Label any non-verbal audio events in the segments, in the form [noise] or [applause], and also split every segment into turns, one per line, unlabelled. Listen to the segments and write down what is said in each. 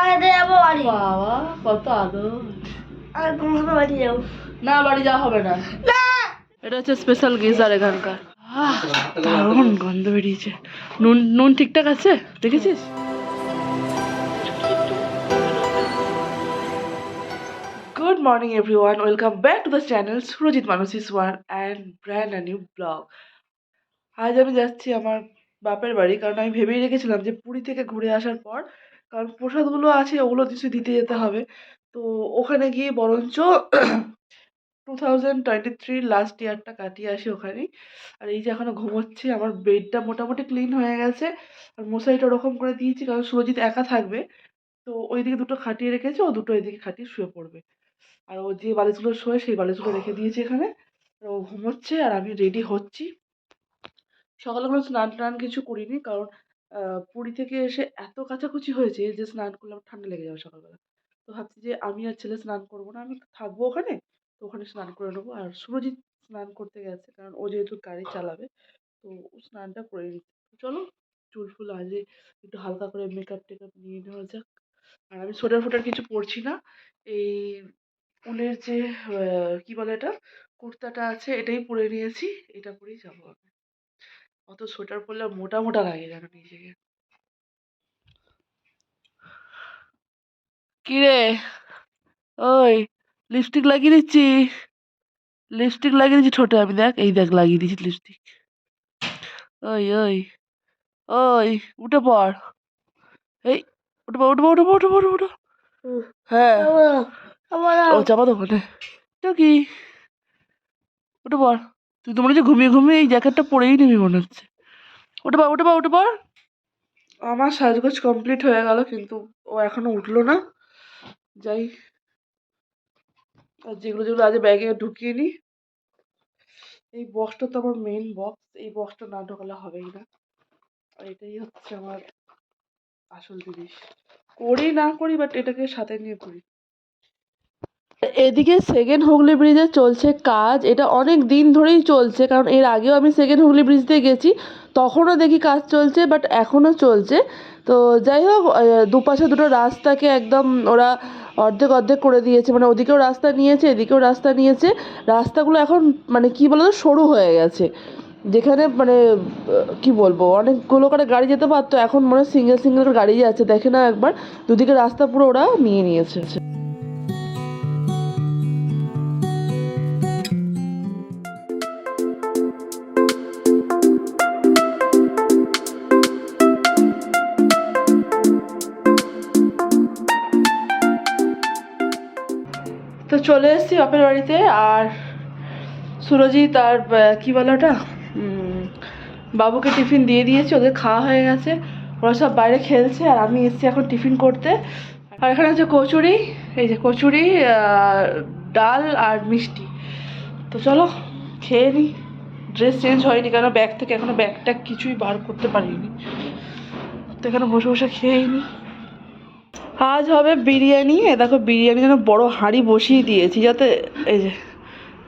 সাথে যাব বাড়ি।
বাবা কত আলো
আর তোমার বাড়ি যাব।
না বাড়ি যাওয়া হবে না।
না!
এটা হচ্ছে স্পেশাল গিজার এখানকার। দারুণ গন্ধ বেরিয়েছে। নুন নুন ঠিকঠাক আছে? দেখেছিস? Good morning everyone welcome back to the channel Surajit মানসিস one and brand a new blog আজ আমি যাচ্ছি আমার বাপের বাড়ি কারণ আমি ভেবেই রেখেছিলাম যে পুরী থেকে ঘুরে আসার পর কারণ প্রসাদগুলো আছে, ওগুলো কিছু দিতে যেতে হবে। তো ওখানে গিয়ে বরঞ্চ টু থাউজেন্ড টোয়েন্টি থ্রির লাস্ট ইয়ারটা কাটিয়ে আসি ওখানেই। আর এই যে এখনও ঘুমোচ্ছি, আমার বেডটা মোটামুটি ক্লিন হয়ে গেছে। আর মশারিটা ওরকম করে দিয়েছি কারণ সুরজিৎ একা থাকবে। তো ওইদিকে দুটো খাটিয়ে রেখেছে, ও দুটো এদিকে খাটিয়ে শুয়ে পড়বে। আর ও যে বালিশগুলো শোয়, সেই বালিশগুলো রেখে দিয়েছি এখানে। ও ঘুমোচ্ছে আর আমি রেডি হচ্ছি। সকালে কোনো স্নান টান কিছু করিনি কারণ পুরী থেকে এসে এত কাচাকুচি হয়েছে যে স্নান করলে আমার ঠান্ডা লেগে যাবে সকালবেলা। তো ভাবছি যে আমি আর ছেলে স্নান করব না, আমি থাকব ওখানে। তো ওখানে স্নান করে নেব। আর সুরজিৎ স্নান করতে গেছে, কারণ ও যেহেতু গাড়ি চালাবে, তো স্নানটা করে নিচ্ছে। চলো, চুল ফুল আজে একটু হালকা করে মেকআপ টেকআপ নিয়ে নেওয়া যাক। আর আমি সোয়েটার ফোটার কিছু পরছি না। এই উলের যে কি বলে এটা? কুর্তাটা আছে, এটাই পরে নিয়েছি। এটা পরেই যাব আমি অত সোয়েটার পরলে মোটা মোটা লাগে যেন নিজেকে। কিরে? ওই লিপস্টিক লাগিয়ে দিচ্ছি। লিপস্টিক লাগিয়ে দিচ্ছি ঠোঁটে আমি দেখ এই দেখ লাগিয়ে দিচ্ছি লিপস্টিক ওই ওই ওই উঠে পড়। এই উঠে পড় উঠে পড় উঠে পড় উঠে পড়। হ্যাঁ।
আমার
ও চাপা তো কি? উঠে পড়। তুই তো মনে হচ্ছে ঘুমিয়ে ঘুমিয়ে এই জ্যাকেটটা পরেই নিবি মনে হচ্ছে। উঠে পড় উঠে পড় উঠে পড় আমার সাজগোজ কমপ্লিট হয়ে গেল, কিন্তু ও এখনও উঠল না। যাই আর যেগুলো যেগুলো আজ ব্যাগে ঢুকিয়ে নিই এই বক্সটা তো আমার মেইন বক্স এই বক্সটা না ঢোকালে হবেই না। আর এটাই হচ্ছে আমার আসল জিনিস। করি না করি বাট এটাকে সাথে নিয়ে করি। এদিকে সেকেন্ড হুগলি ব্রিজে চলছে কাজ। এটা অনেক দিন ধরেই চলছে, কারণ এর আগেও আমি সেকেন্ড হুগলি ব্রিজ দিয়ে গেছি, তখনও দেখি কাজ চলছে বাট এখনও চলছে। তো যাই হোক দুপাশে দুটো রাস্তাকে একদম ওরা অর্ধেক অর্ধেক করে দিয়েছে। মানে ওদিকেও রাস্তা নিয়েছে, এদিকেও রাস্তা নিয়েছে। রাস্তাগুলো এখন মানে কি বলতো, সরু হয়ে গেছে। যেখানে মানে কি বলব, অনেকগুলো করে গাড়ি যেতে পারতো, এখন মনে হয় সিঙ্গেল সিঙ্গেল গাড়ি যাচ্ছে দেখে না একবার, দুদিকে রাস্তা পুরো ওরা নিয়ে নিয়েছে। তো চলে এসেছি বাপের বাড়িতে আর সুরজিৎ আর কি বলে ওটা? বাবুকে টিফিন দিয়ে দিয়েছি, ওদের খাওয়া হয়ে গেছে। ওরা সব বাইরে খেলছে আর আমি এসেছি এখন টিফিন করতে। আর এখানে হচ্ছে কচুরি, এই যে কচুরি ডাল আর মিষ্টি। তো চলো, খেয়ে নিই ড্রেস চেঞ্জ হয়নি কেন? ব্যাগ থেকে এখনও ব্যাগটা কিছুই বার করতে পারিনি। তো এখানে বসে বসে খেয়েই নিই আজ হবে বিরিয়ানি। এ দেখো বিরিয়ানি যেন বড় হাঁড়ি বসিয়ে দিয়েছি যাতে এই যে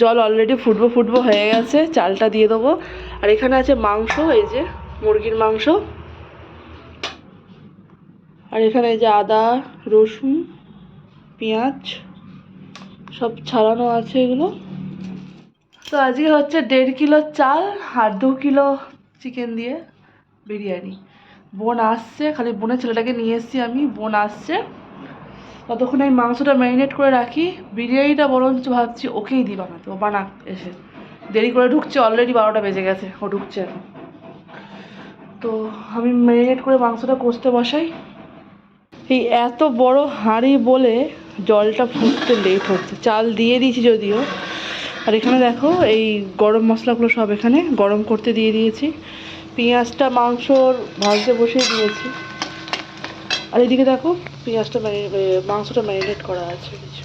জল অলরেডি ফুটবো ফুটবো হয়ে গেছে, চালটা দিয়ে দেবো। আর এখানে আছে মাংস, এই যে মুরগির মাংস। আর এখানে এই যে আদা, রসুন, পেঁয়াজ, সব ছাড়ানো আছে এগুলো। তো আজকে হচ্ছে দেড় কিলো চাল আর দু কিলো চিকেন দিয়ে বিরিয়ানি। বোন আসছে, খালি বোনের ছেলেটাকে নিয়ে এসেছি আমি, বোন আসছে। ততক্ষণ আমি মাংসটা ম্যারিনেট করে রাখি, বিরিয়ানিটা বরঞ্চ ভাবছি ওকেই দিই বানাতে ও বানাক এসে দেরি করে ঢুকছে অলরেডি বারোটা বেজে গেছে, ও ঢুকছে তো আমি ম্যারিনেট করে মাংসটা কষতে বসাই। এই এত বড় হাঁড়ি বলে জলটা ফুটতে লেট হচ্ছে। চাল দিয়ে দিয়েছি যদিও। আর এখানে দেখো, এই গরম মশলাগুলো সব এখানে গরম করতে দিয়ে দিয়েছি। পেঁয়াজটা, মাংসর ভাজতে বসিয়ে দিয়েছি। আর এদিকে দেখো, পেঁয়াজটা ম্যারি- মাংসটা ম্যারিনেট করা আছে কিছু।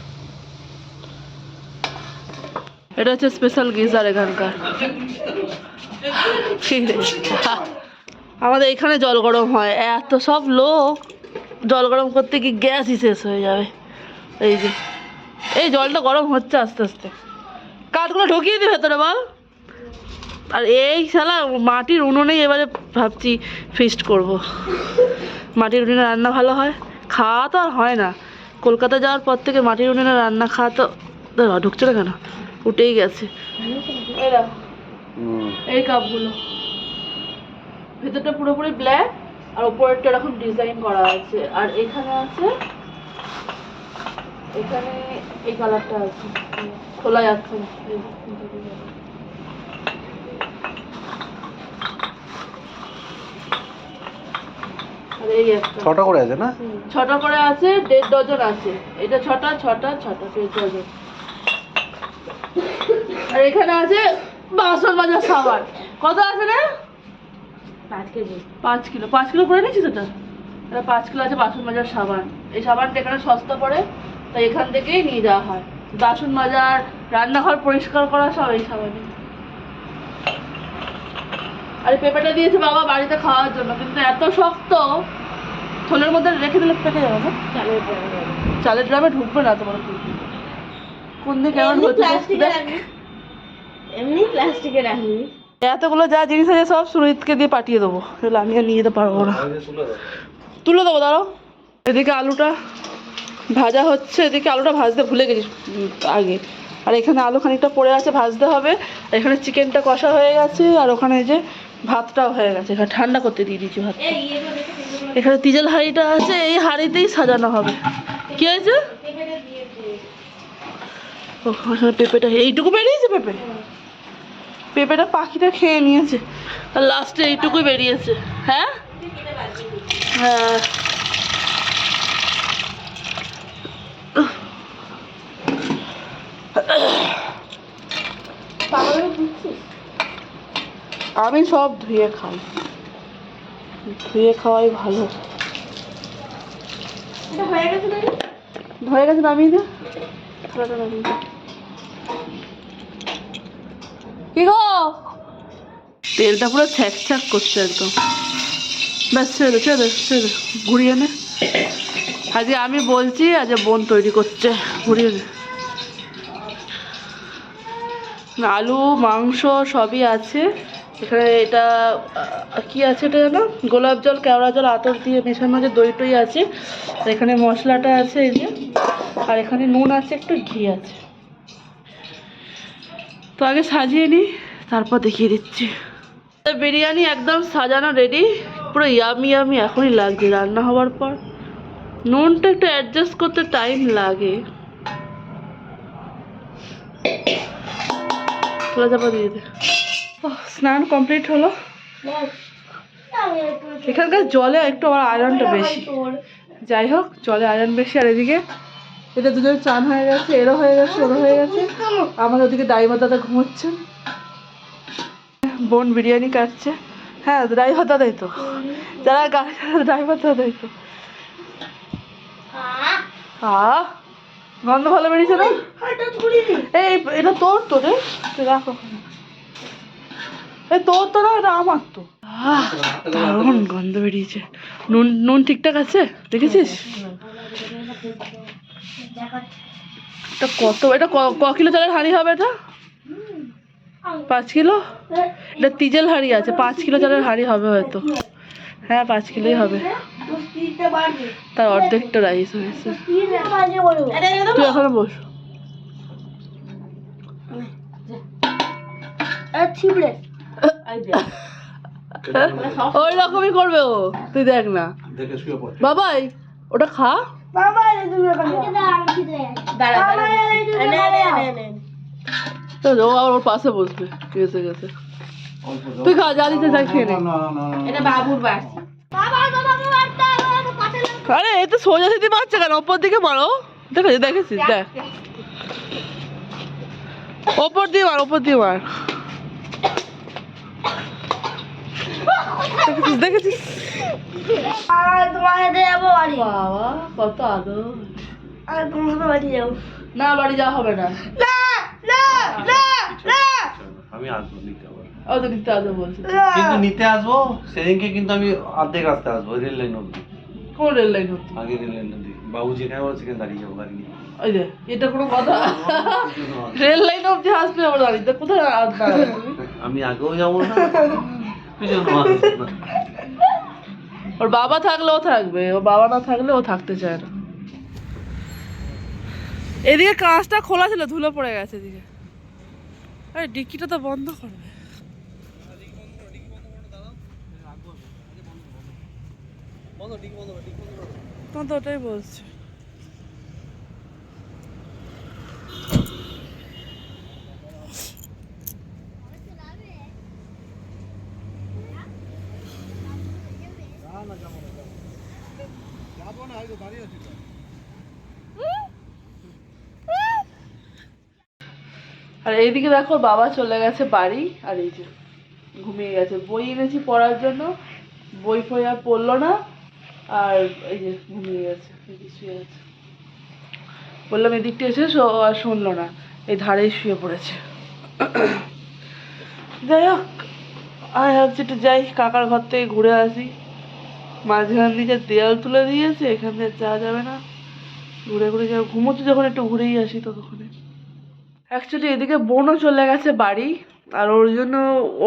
এটা হচ্ছে স্পেশাল গিজার এখানকার। কি? আমাদের এখানে জল গরম হয়। এত সব লোক জল গরম করতে গিয়ে গ্যাসই শেষ হয়ে যাবে। এই যে, এই জলটা গরম হচ্ছে আস্তে আস্তে। কাঠগুলো ঢুকিয়ে দি ভেতরে বল। আর এই শালা মাটির উনুনেই এবারে ভাবছি ফিস্ট করব। মাটির উনুনে রান্না ভালো হয়? খাওয়া তো আর হয় না। কলকাতা যাওয়ার পর থেকে মাটির উনুনে রান্না খাওয়া তো ঢুকছে না কেন? উঠেই গেছে। এই এই কাপগুলো। ভেতরটা পুরোপুরি ব্ল্যাক আর উপরেরটা এরকম ডিজাইন করা আছে। আর এখানে আছে এখানে এই কালারটা আছে। খোলা যাচ্ছে এই একটা
ছটা করে আছে না?
ছটা করে আছে দেড় ডজন আছে। এটা ছটা ছটা ছটা দেড় ডজন। আর এখানে আছে বাসন মাজার সাবান কত আছে রে?
পাঁচ কেজি।
পাঁচ কিলো। পাঁচ কিলো করে নিয়েছিস এটা? এটা পাঁচ কিলো আছে বাসন মাজার সাবান এই সাবানটা এখানে সস্তা পড়ে তাই এখান থেকেই নিয়ে যাওয়া হয়। বাসন মাজার রান্নাঘর পরিষ্কার করা সব এই সাবানে আর এই পেঁপেটা দিয়েছে বাবা বাড়িতে খাওয়ার জন্য কিন্তু এত শক্ত। থলের মধ্যে রেখে দিলে পেকে যাবে না?
চালের ড্রামে
ঢুকবে না তোমার কোন দিকে
এমনি এমনি প্লাস্টিকে রাখবি
এতগুলো যা জিনিস আছে সব সুরজিৎকে দিয়ে পাঠিয়ে দেবো। আমি আর নিয়ে যেতে পারব না। তুলে দেবো দাঁড়াও। এদিকে আলুটা ভাজা হচ্ছে এদিকে আলুটা ভাজতে ভুলে গেছি আগে। আর এখানে আলু খানিকটা পড়ে আছে ভাজতে হবে। আর এখানে চিকেনটা কষা হয়ে গেছে আর ওখানে যে ভাতটাও হয়ে গেছে। এখানে ঠান্ডা করতে দিয়ে দিয়েছি ভাত। এখানে তিজেল হাঁড়িটা আছে এই হাঁড়িতেই সাজানো হবে। কি হয়েছে?
পেঁপেটা দিয়েছে।
ও এখানে পেঁপেটা এইটুকু বেরিয়েছে পেঁপে? পেঁপেটা পাখিটা খেয়ে নিয়েছে। আর লাস্টে এইটুকুই বেরিয়েছে। হ্যাঁ? হ্যাঁ।
পাগলের?
আমি সব ধুয়ে খাই। ধুয়ে খাওয়াই ভালো।
হয়ে গেছে?
হয়ে গেছে নামিয়ে দে। থালাটা নামিয়ে দে। কি গো? তেলটা পুরো ছ্যাক ছ্যাক করছে একদম। ব্যাস ছেড়ে ছেড়ে ছেড়ে ঘুরিয়ে নে। আজকে আমি বলছি আজ বোন তৈরি করছে। ঘুরিয়ে নে আলু মাংস সবই আছে। এখানে এটা কি আছে এটা জানো? গোলাপ জল, কেওড়া জল, আতর দিয়ে মেশানো যে দই টই আছে। এখানে মশলাটা আছে এই যে। আর এখানে নুন আছে, একটু ঘি আছে। তো আগে সাজিয়ে নিই, তারপর দেখিয়ে দিচ্ছি। বিরিয়ানি একদম সাজানো রেডি পুরো ইয়ামি ইয়ামি এখনই লাগছে রান্না হওয়ার পর। নুনটা একটু অ্যাডজাস্ট করতে টাইম লাগে। দিয়ে দে। স্নান কমপ্লিট হলো। এখানকার জলে একটু আবার আয়রনটা বেশি। যাই হোক জলে আয়রন বেশি আর এদিকে এটা দুজন চান হয়ে গেছে এরও হয়ে গেছে ওরও হয়ে গেছে। আমাদের ওদিকে ড্রাইভার দাদা ঘুমোচ্ছেন বোন বিরিয়ানি কাটছে। হ্যাঁ ড্রাইভার দাদাই তো। যারা গাড়ি ড্রাইভার দাদাই তো। গন্ধ ভালো বেরিয়েছে না। এই এটা তোর তো রে। রাখো তোর তো না, এটা আমার তো। দারুণ গন্ধ বেরিয়েছে। নুন নুন ঠিকঠাক আছে? দেখেছিস? এটা কত, এটা ক- কিলো চালের হাঁড়ি হবে এটা? পাঁচ কিলো? এটা তিজেল হাঁড়ি আছে, পাঁচ কিলো চালের হাঁড়ি হবে হয়তো। হ্যাঁ পাঁচ কিলোই হবে।
তোর
অর্ধেকটা রাইস হয়েছে। তুই? এখনও বস।
ছিপড়ে। [laughs] [laughs]
ওই রকমই করবে ও তুই দেখ না। বাবাই ওটা খা। ও আবার ওর পাশে বসবে গেছে গেছে। তুই খা যা দিতে চাই খেয়ে। আরে এ তো সোজা সিধি মারছে কেন? ওপর দিকে মারো। দেখেছিস দেখেছিস দেখ। ওপর দিয়ে মার ওপর দিয়ে মার। দেখেছিস বাবা কত। না বাড়ি যাওয়া হবে না
আমি আসব নিতে
নিতে আসবে বলছে
নিতে আসব সেদিনকে কিন্তু আমি আসব রেল লাইন
কোন রেল লাইন
আগে রেল লাইন বাবু গাড়ি
ওই এটা কোনো কথা রেল লাইন আসবে কোথায়
আমি আগেও যাব না
ওর বাবা থাকলে ও থাকবে ওর বাবা না থাকলে ও থাকতে চায় না। এদিকে কাঁচটা খোলা ছিল ধুলো পড়ে গেছে এদিকে। আরে ডিক্কিটা তো বন্ধ করবে তোমার তো ওটাই বলছে। আর এইদিকে দেখো বাবা চলে গেছে বাড়ি, আর এই যে ঘুমিয়ে গেছে। বই এনেছি পড়ার জন্য, বই ফই আর পড়ল না, আর এই যে ঘুমিয়ে গেছে শুয়ে গেছে বললাম এদিকটা এসে আর শুনলো না, এই ধারেই শুয়ে পড়েছে। যাই হোক, আমি ভাবছি একটু যাই, কাকার ঘর থেকে ঘুরে আসি। মাঝখান দিকে দেয়াল তুলে দিয়েছে, এখান থেকে যাওয়া যাবে না। ঘুরে ঘুরে যাব ঘুমোচ্ছে যখন একটু ঘুরেই আসি ততক্ষণে। অ্যাকচুয়ালি এদিকে বোনও চলে গেছে বাড়ি, আর ওর জন্য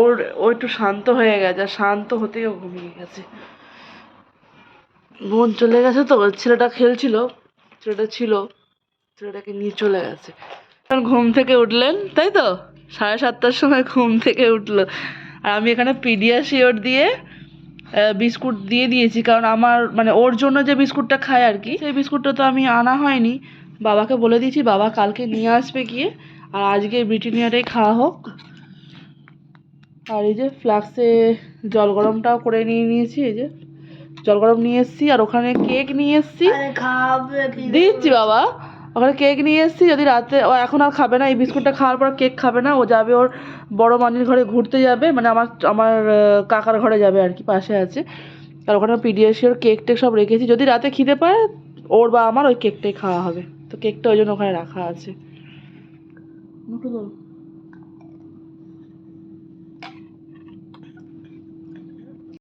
ওর, ও একটু শান্ত হয়ে গেছে, আর শান্ত হতেই ও ঘুমিয়ে গেছে। বোন চলে গেছে তো, ছেলেটা খেলছিল, ছেলেটা ছিল, ছেলেটাকে নিয়ে চলে গেছে। ঘুম থেকে উঠলেন, তাই তো? সাড়ে সাতটার সময় ঘুম থেকে উঠল। আর আমি এখানে পিডিয়াশিওর দিয়ে বিস্কুট দিয়ে দিয়েছি, কারণ আমার মানে ওর জন্য যে বিস্কুটটা খায় আর কি, সেই বিস্কুটটা তো আমি আনা হয়নি। বাবাকে বলে দিয়েছি বাবা কালকে নিয়ে আসবে গিয়ে। আর আজকে ব্রিটানিয়াটাই খাওয়া হোক। আর এই যে ফ্লাক্সে জল গরমটাও করে নিয়ে নিয়েছি এই যে জল গরম নিয়ে এসেছি। আর ওখানে কেক নিয়ে এসেছি। দিচ্ছি বাবা। ওখানে কেক নিয়ে এসেছি যদি রাতে ও এখন আর খাবে না এই বিস্কুটটা খাওয়ার পর কেক খাবে না ও যাবে ওর বড় মানির ঘরে ঘুরতে যাবে মানে আমার আমার কাকার ঘরে যাবে আর কি পাশে আছে। আর ওখানে পিডিয়াশিওর কেক টেক সব রেখেছি। যদি রাতে খিদে পায় ওর বা আমার ওই কেকটাই খাওয়া হবে। কেকটা ওই জন্য ওখানে রাখা আছে।